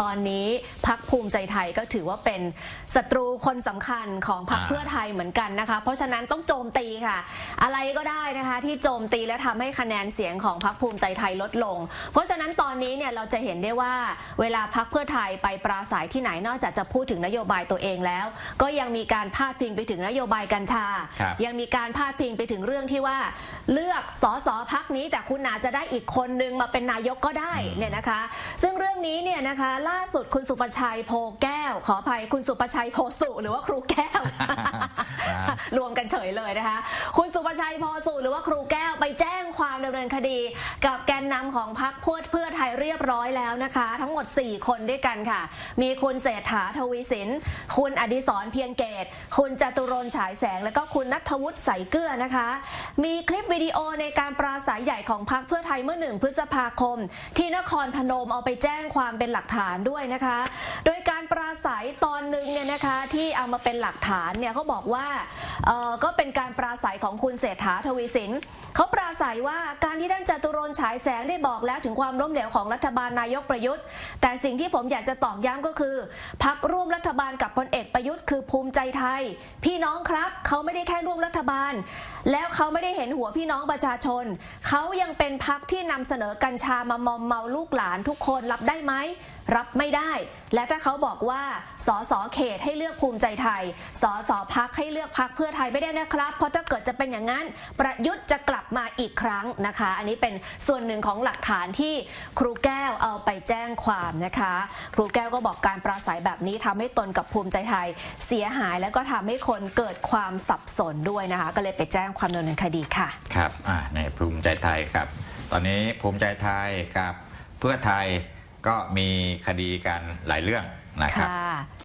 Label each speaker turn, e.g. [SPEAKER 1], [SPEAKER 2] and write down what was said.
[SPEAKER 1] ตอนนี้พักภูมิใจไทยก็ถือว่าเป็นศัตรูคนสำคัญของพัก
[SPEAKER 2] อ่า
[SPEAKER 1] เพื่อไทยเหมือนกันนะคะ เพราะฉะนั้นต้องโจมตีค่ะ อะไรก็ได้นะคะ ที่โจมตีและทำให้คะแนนเสียงของพักภูมิใจไทยลดลง เพราะฉะนั้นตอนนี้เนี่ยเราจะเห็นได้ว่าเวลาพักเพื่อไทยไปปราศัยที่ไหนนอกจากจะพูดถึงนโยบายตัวเองแล้ว ก็ยังมีการพาดพิงไปถึงนโยบายกัญชา
[SPEAKER 2] ครับ
[SPEAKER 1] ยังมีการพาดพิงไปถึงเรื่องที่ว่า เลือกสสพักนี้แต่คุณอาจจะได้อีกคนนึงมาเป็นนายกก็ได้เนี่ยนะคะ ซึ่งเรื่องนี้เนี่ยนะคะล่าสุดคุณสุประชัยโพแก้ว ขออภัยคุณสุประชัยโพสุหรือว่าครูแก้ว รวมกันเฉยเลยนะคะ คุณสุประชัยโพสุหรือว่าครูแก้วไปแจ้งความดำเนินคดี กับแกนนำของพรรคเพื่อเพื่อไทยเรียบร้อยแล้วนะคะ ทั้งหมด 4 คนด้วยกันค่ะ มีคุณเศรษฐาทวีสิน คุณอดิศรเพียงเกต คุณจตุรนฉายแสง แล้วก็คุณนัทวุฒิใสเกลือนะคะ มีคลิปวิดีโอในการปราศัยใหญ่ของพรรคเพื่อไทยเมื่อหนึ่งพฤษภาคม ที่นครพนมเอาไปแจ้งความเป็นหลักฐานด้วยนะคะ โดยการปราศัยต่อ หนึ่งเนี่ยนะคะที่เอามาเป็นหลักฐานเนี่ยเขาบอกว่าเอ่อก็เป็นการปราศัยของคุณเศรษฐาทวีสินเขาปราศัยว่าการที่ท่านจตุรนฉายแสงได้บอกแล้วถึงความล้มเหลวของรัฐบาลนายกประยุทธ์ แต่สิ่งที่ผมอยากจะตอกย้ำก็คือพักร่วมรัฐบาลกับพลเอกประยุทธ์คือภูมิใจไทย พี่น้องครับเขาไม่ได้แค่ร่วมรัฐบาล แล้วเขาไม่ได้เห็นหัวพี่น้องประชาชน เขายังเป็นพักที่นำเสนอกัญชามามอมเมาลูกหลานทุกคนรับได้ไหมรับไม่ได้ และถ้าเขาบอกว่าสสเขตให้เลือกภูมิใจไทย สสพักให้เลือกพักเพื่อไทยไม่ได้นะครับ เพราะถ้าเกิดจะเป็นอย่างนั้น ประยุทธ์จะกลับมาอีกครั้งนะคะ อันนี้เป็นส่วนหนึ่งของหลักฐานที่ครูแก้วเอาไปแจ้งความนะคะ ครูแก้วก็บอกการปราศัยแบบนี้ทำให้ตนกับภูมิใจไทย เสียหายแล้วก็ทำให้คนเกิดความสับสนด้วยนะคะ ก็เลยไปแจ้งความดำเนินคดีค่ะ
[SPEAKER 2] ครับอ่าในภูมิใจไทยครับ ตอนนี้ภูมิใจไทยกับเพื่อไทยก็มีคดีกันหลายเรื่องนะครับ
[SPEAKER 1] ค่ะ